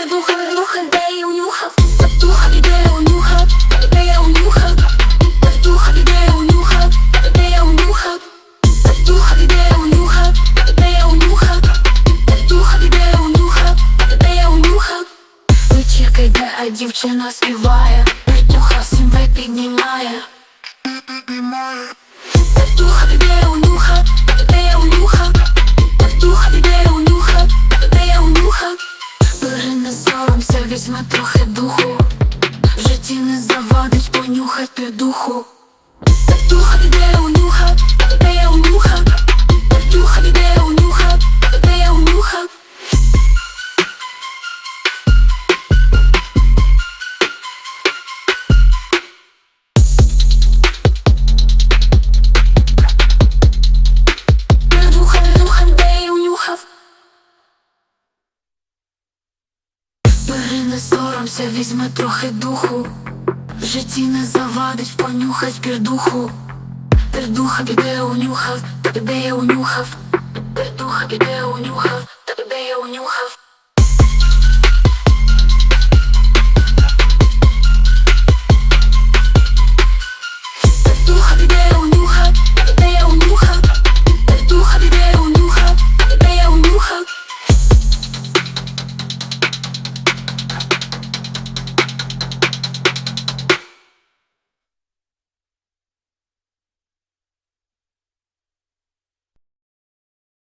духа, духа, де я унюхав, духа, де я унюхав, де я унюхав, духа, де я унюхав, де я унюхав, духа, де я унюхав, де я унюхав, духа, де я унюхав, де я унюхав. Вечірка йде, а дівчина співає, духа всім вей піднімає. Духа, де я унюхав, візьме трохи духу. В житті не завадить понюхать під духу. Духа, де я Бери не соромся, візьме трохи духу. В житті не завадить понюхать пірдуху. Пірдуха піде унюхав, піде унюхав. Пірдуха піде унюхав.